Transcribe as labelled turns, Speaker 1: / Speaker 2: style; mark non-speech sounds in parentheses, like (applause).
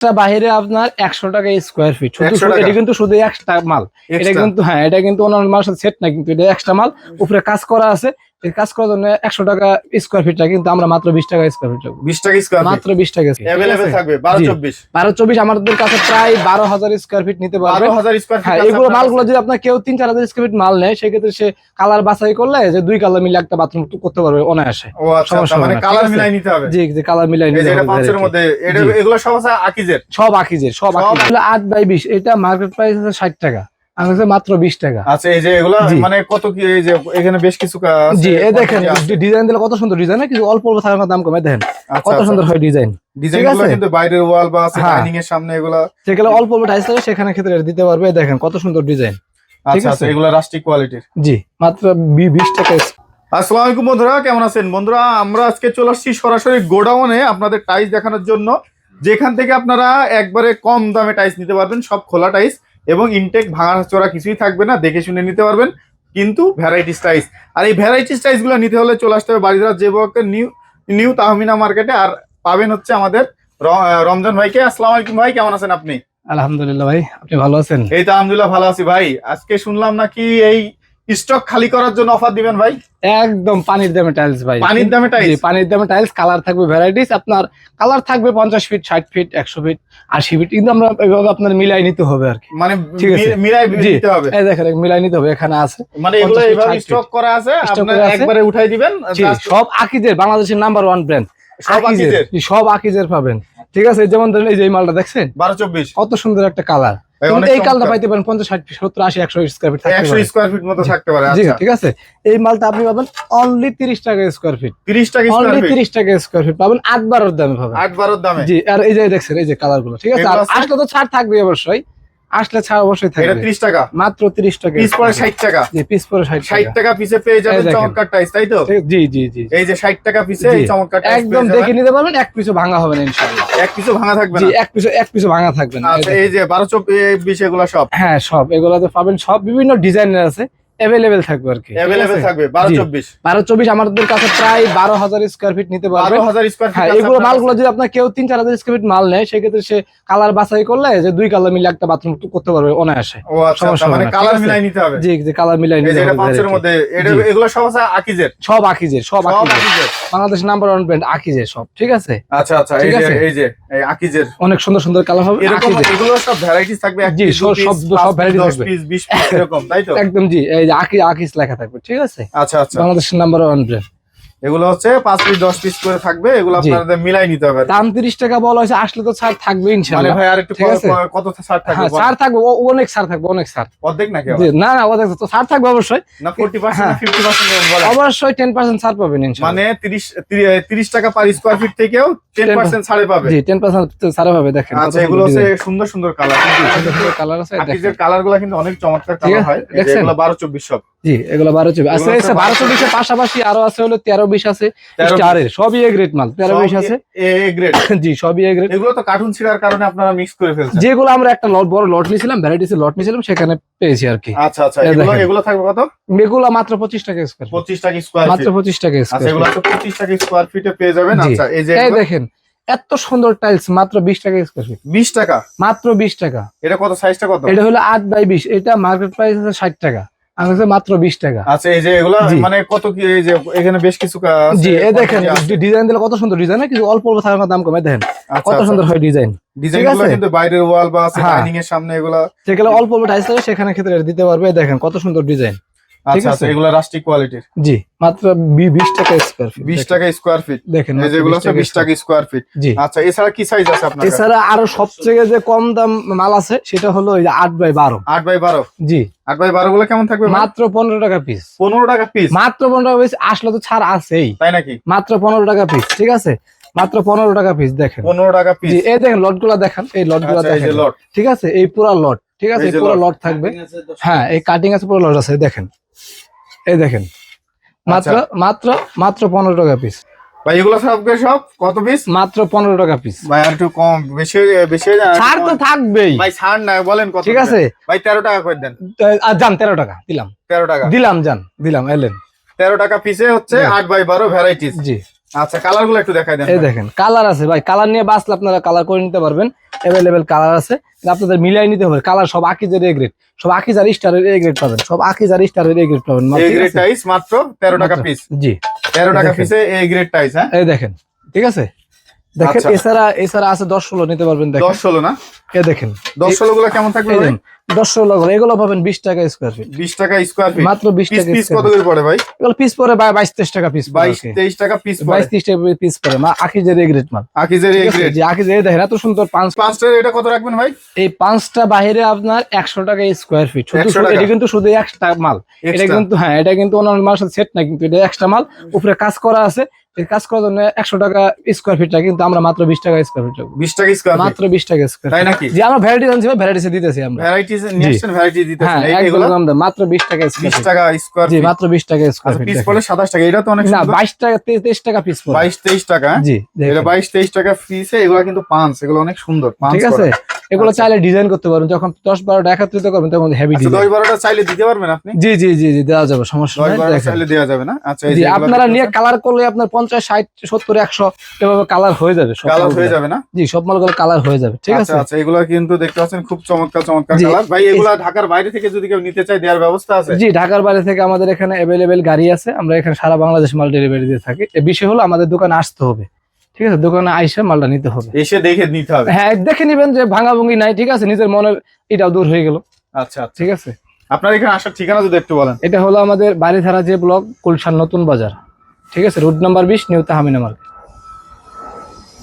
Speaker 1: এটা বাইরে আপনার একশো টাকা স্কোয়ার ফিট শুধু
Speaker 2: 100
Speaker 1: শুধু- এটা কিন্তু শুধু এক্সট্রা মাল। এটা কিন্তু হ্যাঁ এটা কিন্তু অন্যান্য মাল সাথে সেট না কিন্তু এটা একটা মাল। উপরে কাজ করা আছে কাজ করার জন্য একশো টাকা স্কোয়ার ফিটটা কিন্তু আমরা মাত্র বিশ টাকা স্কোয়ার ফিট
Speaker 2: বিশ টাকা স্কোয়ার
Speaker 1: মাত্র বিশ টাকা
Speaker 2: থাকবে বারো চব্বিশ।
Speaker 1: আমাদের কাছে প্রায় বারো হাজার স্কোয়ার ফিট নিতে পারবে। হ্যাঁ এগুলো মালগুলো যদি আপনার কেউ তিন চার হাজার স্কোয়ার ফিট মাল নেয় সেক্ষেত্রে সে কালার বাছাই করলে যে দুই কালার মিলে একটা বাথরুম করতে পারবে অনায়াসে।
Speaker 2: আচ্ছা
Speaker 1: সমস্যা
Speaker 2: মানে কালার মিলাই নিতে হবে।
Speaker 1: জি যে কালার মিলাই নিতে হবে
Speaker 2: মধ্যে এগুলো সব আকিজের?
Speaker 1: সব আকিজের সব আকিজের। আট বাই বিশ এটা মার্কেট প্রাইস আছে ষাট টাকা। মাত্র বিশ টাকা।
Speaker 2: আচ্ছা এই যে এগুলো মানে কত কি এই যে এখানে বেশ কিছু
Speaker 1: জি এ দেখেন ডিজাইন দিলে কত সুন্দর ডিজাইন অল্প অল্প থাকার দাম কমে দেখেন।
Speaker 2: আচ্ছা,
Speaker 1: কত
Speaker 2: আচ্ছা।
Speaker 1: সুন্দর হয় ডিজাইন।
Speaker 2: কিন্তু বাইরের ওয়াল বা
Speaker 1: হ্যাঁ।
Speaker 2: ডাইনিং এর সামনে এগুলো।
Speaker 1: সেগুলো অল্প সেখানে ক্ষেত্রে দিতে পারবে দেখেন কত সুন্দর ডিজাইন।
Speaker 2: আচ্ছা আচ্ছা
Speaker 1: আছে?
Speaker 2: রাষ্ট্রিক কোয়ালিটির
Speaker 1: জি মাত্র বি- বিশ টাকা
Speaker 2: আসসালামু আলাইকুম বন্ধুরা কেমন আছেন? বন্ধুরা আমরা আজকে চলে আসছি সরাসরি গোডাউনে আপনাদের টাইস দেখানোর জন্য। যেখান থেকে আপনারা একবারে কম দামে টাইস নিতে পারবেন সব খোলা টাইস এবং ইনটেক ভাঙা চোরা কিছুই থাকবে না দেখে শুনে নিতে পারবেন। কিন্তু ভ্যারাইটিস টাইস আর এই ভ্যারাইটিস টাইসগুলো নিতে হলে চলে আসতে হবে বাড়িদার যে নিউ নিউ তাহমিনা মার্কেটে আর পাবেন হচ্ছে আমাদের রমজান ভাইকে। আসসালাম আলাইকুম ভাই কেমন আছেন আপনি?
Speaker 1: আলহামদুলিল্লাহ ভাই আপনি ভালো আছেন?
Speaker 2: এই তো আলহামদুলিল্লাহ ভালো আছি ভাই। আজকে শুনলাম নাকি এই স্টক খালি করার জন্য অফার দিবেন ভাই?
Speaker 1: একদম পানির দামে টাইলস ভাই।
Speaker 2: পানির দামে
Speaker 1: জি,
Speaker 2: টাইস
Speaker 1: পানির দামে টাইলস কালার থাকবে ভ্যারাইটিস আপনার কালার থাকবে পঞ্চাশ ফিট ষাট ফিট একশো ফিট আশি ফিট কিন্তু আমরা এভাবে আপনার মিলাই নিতে হবে আর কি।
Speaker 2: মানে
Speaker 1: ঠিক আছে।
Speaker 2: মিলাই। দিতে হবে।
Speaker 1: এই দেখেন মিলাই নিতে হবে এখানে আছে।
Speaker 2: মানে এগুলো
Speaker 1: 50 feet,
Speaker 2: এইভাবে স্টক করা আছে আপনারা একবারে উঠাই দিবেন
Speaker 1: সব আকিজের বাংলাদেশের নাম্বার ওয়ান ব্র্যান্ড
Speaker 2: সব আকিজের?
Speaker 1: সব আকিজের পাবেন। ঠিক আছে? যেমন ধরেন এই যে এই মালটা দেখছেন?
Speaker 2: বারো চব্বিশ।
Speaker 1: কত সুন্দর একটা কালার এই
Speaker 2: কালটা
Speaker 1: পাইতে পারেন পঞ্চাশ ষাট সত্তর আশি একশো স্কোয়ার ফিট
Speaker 2: একশো স্কোয়ার ফিট মতো থাকতে পারে
Speaker 1: জি
Speaker 2: আচ্ছা।
Speaker 1: ঠিক আছে। এই মালটা আপনি পাবেন অনলি তিরিশ টাকা স্কোয়ার ফিট
Speaker 2: তিরিশ টাকা
Speaker 1: অনলি তিরিশ টাকা স্কোয়ার ফিট পাবেন আট বারোর দামে পাবেন।
Speaker 2: আট বারোর দামে?
Speaker 1: জি আর এই যে দেখছেন এই যে কালারগুলো ঠিক আছে?
Speaker 2: আছে?
Speaker 1: আসলে তো ছাড় থাকবে অবশ্যই। আসলে ছাড় অবশ্যই
Speaker 2: এটা
Speaker 1: থাকবে।
Speaker 2: ত্রিশ টাকা।
Speaker 1: মাত্র তিরিশ টাকা।
Speaker 2: পিস পরে ষাট টাকা।
Speaker 1: জি পিস পরে
Speaker 2: 60
Speaker 1: টাকা।
Speaker 2: 60 টাকা পিসে পেয়ে যাবেন। চমৎকার টাইস তাই তো?
Speaker 1: জি জি জি।
Speaker 2: এই যে ষাট টাকা পিসে এই চমৎকার টাইস
Speaker 1: একদম দেখে নিতে পারবেন এক পিসও ভাঙা হবে না ইনশাআল্লাহ।
Speaker 2: এক পিসও ভাঙা থাকবে না?
Speaker 1: জি এক পিসও এক পিসও ভাঙা থাকবে না এই
Speaker 2: আচ্ছা এই যে বারো এই বিষয়গুলো সব?
Speaker 1: হ্যাঁ সব। এগুলাতে পাবেন সব। বিভিন্ন ডিজাইনের আছে। অ্যাভেলেবেল থাকবে আর কি।
Speaker 2: অ্যাভেলেবেল থাকবে বারো
Speaker 1: জি।
Speaker 2: চব্বিশ।
Speaker 1: বারো চব্বিশ আমাদের কাছে প্রায় বারো হাজার স্কোয়ার ফিট নিতে পারবে।
Speaker 2: বারো হাজার স্কোয়ার ফিট
Speaker 1: এগুলো মালগুলো যদি আপনার কেউ তিন চার হাজার স্কোয়ার ফিট মাল নেয় সেক্ষেত্রে সে কালার বাছাই করলে যে দুই কালার মিলে একটা বাথরুম করতে পারবে অনায়াসে।
Speaker 2: ও আচ্ছা আচ্ছা, মানে কালার মিলাই নিতে হবে।
Speaker 1: জি যে কালার মিলাই নিতে
Speaker 2: যে এটা পাঁচের মধ্যে এটা এগুলো সব আছে আকিজের?
Speaker 1: সব আকিজের সব আকিজের। বাংলাদেশ নাম্বার ওয়ান ব্র্যান্ড আকিজের সব ঠিক আছে?
Speaker 2: আচ্ছা আচ্ছা এই যে এই যে এই আকিজের।
Speaker 1: অনেক সুন্দর সুন্দর কালার হবে
Speaker 2: এরকম এগুলো সব ভ্যারাইটিস থাকবে
Speaker 1: জি, সব- সব-
Speaker 2: দশ
Speaker 1: থাকবে।
Speaker 2: পিস বিশ পিস এরকম তাই তো?
Speaker 1: একদম জি এই যে আকি আকিস লেখা থাকবে ঠিক আছে?
Speaker 2: আচ্ছা আচ্ছা।
Speaker 1: বাংলাদেশের নাম্বার ওয়ান ব্র্যান্ড
Speaker 2: এগুলো হচ্ছে পাঁচ পিস দশ পিস করে থাকবে এগুলো আপনাদের মিলাই নিতে হবে।
Speaker 1: দাম তিরিশ টাকা বলা হয়েছে আসলে তো ছাড় থাকবে
Speaker 2: মানে
Speaker 1: ইনশাল্লাহ
Speaker 2: ভাই আর একটু কত ছাড় থাকবে
Speaker 1: হ্যাঁ ছাড় থাকবে অনেক ছাড় থাকবে অনেক ছাড়।
Speaker 2: অর্ধেক নাকি
Speaker 1: না না ওদের তো ছাড় থাকবে অবশ্যই।
Speaker 2: না ফোর্টি পার্সেন্ট। ফিফটি পার্সেন্ট
Speaker 1: অবশ্যই টেন পার্সেন্ট ছাড় পাবেন
Speaker 2: মানে তিরিশ তিরিশ টাকা পার স্কোয়ার ফিট থেকেও টেন পার্সেন্ট ছাড়ে পাবে।
Speaker 1: জি টেন পার্সেন্ট ছাড়া পাবে দেখেন
Speaker 2: আচ্ছা এগুলো হচ্ছে সুন্দর সুন্দর কালার
Speaker 1: সুন্দর সুন্দর কালার আছে
Speaker 2: কালারগুলো কিন্তু অনেক চমৎকার কালার হয়? এগুলো বারো চব্বিশ সব।
Speaker 1: জি এগুলো বারো চব্বিশ। আচ্ছা
Speaker 2: এগুলো হচ্ছে
Speaker 1: বারো চব্বিশের পাশাপাশি আরও আছে হলো তেরো বিশ আছে
Speaker 2: 13
Speaker 1: স্টারের সবই এ গ্রেড মাল তেরো বিশ আছে।
Speaker 2: এ গ্রেড (coughs)
Speaker 1: জি সবই এ গ্রেড
Speaker 2: এগুলো তো কার্টুন ছিঁড়ার কারণে আপনারা মিক্স করে ফেলছেন।
Speaker 1: যেগুলো আমরা একটা লট বড় লট নিয়েছিলাম ভ্যারাইটিস লট নিয়েছিলাম সেখানে পেয়েছি আর কি।
Speaker 2: আচ্ছা আচ্ছা এগুলো এগুলো থাকবে কত?
Speaker 1: এগুলো মাত্র পঁচিশ টাকা স্কোয়ার
Speaker 2: পঁচিশ টাকা স্কোয়ার
Speaker 1: মাত্র
Speaker 2: ফিট
Speaker 1: পঁচিশ টাকা
Speaker 2: আচ্ছা
Speaker 1: স্কোয়ার
Speaker 2: এগুলো হচ্ছে পঁচিশ টাকা স্কোয়ার ফিটে পেয়ে যাবেন। আচ্ছা এই যে
Speaker 1: এই দেখেন এত সুন্দর টাইলস মাত্র বিশ টাকা স্কোয়ার ফিট
Speaker 2: বিশ টাকা?
Speaker 1: মাত্র বিশ টাকা।
Speaker 2: এটা কত সাইজটা কত?
Speaker 1: এটা হলো আট বাই বিশ এটা মার্কেট প্রাইস আছে ষাট টাকা। আমার কাছে মাত্র বিশ টাকা।
Speaker 2: আচ্ছা এই যে এগুলা মানে কত কি এই যে এখানে বেশ কিছু
Speaker 1: জি দেখেন ডিজাইন দিলে কত সুন্দর ডিজাইন কিন্তু অল্প অল্প থাকার দাম কমে দেখেন।
Speaker 2: আচ্ছা,
Speaker 1: কত
Speaker 2: আচ্ছা।
Speaker 1: সুন্দর হয় ডিজাইন।
Speaker 2: কিন্তু বাইরের ওয়াল বা
Speaker 1: হ্যাঁ।
Speaker 2: ডাইনিং এর সামনে এগুলা।
Speaker 1: সেগুলো অল্প অল্প থাকে সেখানে ক্ষেত্রে দিতে পারবে দেখেন কত সুন্দর ডিজাইন। ঠিক
Speaker 2: আচ্ছা
Speaker 1: আছে?
Speaker 2: আচ্ছা এগুলো রাষ্ট্রিক কোয়ালিটির
Speaker 1: জি। মাত্র বি- বিশ টাকা স্কোয়ার ফিট
Speaker 2: টাকা স্কোয়ার ফিট
Speaker 1: দেখেন
Speaker 2: এই যেগুলো
Speaker 1: 20
Speaker 2: বিশ টাকা স্কোয়ার ফিট আচ্ছা এছাড়া কি সাইজ আছে আপনার
Speaker 1: এছাড়া আরও সবচেয়ে যে কম দাম মাল আছে সেটা হলো এই যে আট বাই বারো।
Speaker 2: আট বাই বারো?
Speaker 1: জি।
Speaker 2: আট বাই বারো গুলো কেমন থাকবে
Speaker 1: মাত্র পনেরো টাকা পিস
Speaker 2: পনেরো টাকা পিস
Speaker 1: মাত্র পনেরো টাকা পিস আসলে তো ছাড় আছেই।
Speaker 2: তাই নাকি?
Speaker 1: মাত্র পনেরো টাকা পিস ঠিক আছে? মাত্র পনেরো টাকা পিস দেখেন।
Speaker 2: পনেরো টাকা পিস
Speaker 1: এই দেখেন লটগুলা দেখেন এই লটগুলা
Speaker 2: আচ্ছা এই যে
Speaker 1: দেখেন
Speaker 2: লট।
Speaker 1: ঠিক আছে? এই পুরা লট ঠিক আছে? পুরো লট। থাকবে। হ্যাঁ এই কাটিং আছে পুরো লট আছে দেখেন। এই দেখেন। মাত্র
Speaker 2: আচ্ছা।
Speaker 1: মাত্র মাত্র পনেরো টাকা পিস
Speaker 2: ভাই এগুলো সব সব? কত পিস
Speaker 1: মাত্র পনেরো টাকা পিস
Speaker 2: ভাই আর একটু কম বেশি হয়ে- বেশি হয়ে
Speaker 1: ছাড় তো থাকবেই।
Speaker 2: ভাই ছাড় না বলেন কত
Speaker 1: ঠিক আছে।
Speaker 2: ভাই তেরো টাকা করে দেন।
Speaker 1: আর যান তেরো টাকা দিলাম।
Speaker 2: তেরো টাকা।
Speaker 1: দিলাম যান দিলাম এলেন।
Speaker 2: তেরো টাকা পিসে হচ্ছে। আট বাই বারো ভ্যারাইটিস
Speaker 1: জি।
Speaker 2: আচ্ছা কালারগুলো একটু দেখাই দেন
Speaker 1: এই দেখেন কালার আছে। ভাই কালার নিয়ে আপনারা কালার করে নিতে পারবেন। অ্যাভেলেবেল কালার আছে। আপনাদের মিলাই নিতে হবে। কালার সব আকিজের এ গ্রেড সব আকিজার স্টারের এ গ্রেড পাবেন। সব আকিজার স্টারের এ গ্রেড পাবেন।
Speaker 2: গ্রেড টাইস মাত্র তেরো টাকা পিস
Speaker 1: জি।
Speaker 2: তেরো টাকা পিসে গ্রেড টাইস হ্যাঁ?
Speaker 1: এই দেখেন। ঠিক আছে? দেখেন
Speaker 2: আচ্ছা।
Speaker 1: এছাড়া এছাড়া আছে দশ ষোলো নিতে পারবেন দেখেন।
Speaker 2: দশ ষোলো না?
Speaker 1: এ দেখেন।
Speaker 2: গুলো কেমন থাকবে
Speaker 1: দশ ষোলো গুলো, এগুলো পাবেন বিশ টাকা স্কোয়ার ফিট
Speaker 2: বিশ টাকা স্কোয়ার ফিট
Speaker 1: মাত্র বিশ টাকা
Speaker 2: পিস কত করে পড়ে ভাই?
Speaker 1: এগুলো পিস পরে বাইশ তেইশ টাকা পিস
Speaker 2: বাইশ তেইশ টাকা পিস
Speaker 1: বাইশ তিরিশ টাকা পিস পরে। মা আকিজের এ গ্রেড মাল।
Speaker 2: আকিজের এই গ্রেড
Speaker 1: যে দেখেন এত সুন্দর পাঁচ
Speaker 2: পাঁচটার এটা কত রাখবেন ভাই?
Speaker 1: এই পাঁচটা বাইরে আপনার একশো টাকা স্কোয়ার ফিট শুধু
Speaker 2: 100 টাকা?
Speaker 1: এটা কিন্তু শুধু একটা মাল। এটা কিন্তু হ্যাঁ এটা কিন্তু অন্যান্য সাথে সেট না কিন্তু এটা এক্সট্রা মাল। উপরে কাজ করা আছে। কাজ করার জন্য একশো টাকা স্কোয়ার ফিটটা কিন্তু আমরা মাত্র বিশ টাকা স্কোয়ার ফিট
Speaker 2: বিশ টাকা স্কোয়ার ফিট
Speaker 1: মাত্র বিশ টাকা স্কোয়ার
Speaker 2: তাই নাকি?
Speaker 1: যে আমরা ভ্যারাইটি আনছি ভ্যারাইটি দিতেছি আমরা।
Speaker 2: ভ্যারাইটিস আসছেন ভ্যারাইটি দিতে
Speaker 1: হ্যাঁ কম দাম, মাত্র বিশ টাকা
Speaker 2: বিশ
Speaker 1: স্কোয়ার
Speaker 2: টাকা স্কোয়ার
Speaker 1: জি মাত্র বিশ টাকা স্কোয়ার
Speaker 2: আচ্ছা
Speaker 1: ফিট
Speaker 2: পিস পড়লে টাকা এটা তো অনেক
Speaker 1: না টাকা তে- তেইশ টাকা পিস পড়ে
Speaker 2: বাইশ তেইশ টাকা হ্যাঁ?
Speaker 1: জি
Speaker 2: এটা
Speaker 1: দেখেন।
Speaker 2: বাইশ তেইশ টাকা পিসে এগুলো কিন্তু পাঁচ এগুলো অনেক সুন্দর পাঁচ
Speaker 1: ঠিক আছে? এগুলো
Speaker 2: আচ্ছা।
Speaker 1: চাইলে ডিজাইন করতে পারবেন। যখন দশ বারোটা একত্রিত করবেন তখন হেভি
Speaker 2: আচ্ছা দশ বারোটা চাইলে দিতে পারবেন আপনি?
Speaker 1: জি জি জি জি দেওয়া যাবে সমস্যা নাই
Speaker 2: চাইলে দেওয়া যাবে না? আচ্ছা
Speaker 1: আপনারা নিয়ে কালার করলে আপনার পঞ্চাশ ষাট সত্তর একশো এভাবে কালার হয়ে যাবে
Speaker 2: কালার হয়ে যাবে না?
Speaker 1: জি সব মালগুলো কালার হয়ে যাবে ঠিক আছে?
Speaker 2: আচ্ছা আচ্ছা এগুলো কিন্তু দেখতে পাচ্ছেন খুব চমৎকার চমৎকার। কালার ভাই এগুলা ঢাকার বাইরে থেকে যদি কেউ নিতে চায় দেওয়ার ব্যবস্থা আছে?
Speaker 1: জি ঢাকার বাইরে থেকে আমাদের এখানে অ্যাভেলেবেল গাড়ি আছে। আমরা এখানে সারা বাংলাদেশ মাল ডেলিভারি দিয়ে থাকি। বিষয় হলো আমাদের দোকানে আসতে হবে। ঠিক আছে দোকানে আইসে মালটা নিতে হবে।
Speaker 2: এসে দেখে নিতে হবে।
Speaker 1: হ্যাঁ দেখে নিবেন যে ভাঙা ভুঙ্গি নাই ঠিক আছে নিজের মনের এটাও দূর হয়ে গেল।
Speaker 2: আচ্ছা আচ্ছা।
Speaker 1: ঠিক আছে?
Speaker 2: আপনার এখানে আসার ঠিকানা যদি একটু বলেন।
Speaker 1: এটা হলো আমাদের বাড়িধারা যে ব্লক কুলশান নতুন বাজার। ঠিক আছে রুট নাম্বার বিশ নিউ তাহামিনা মার্কেট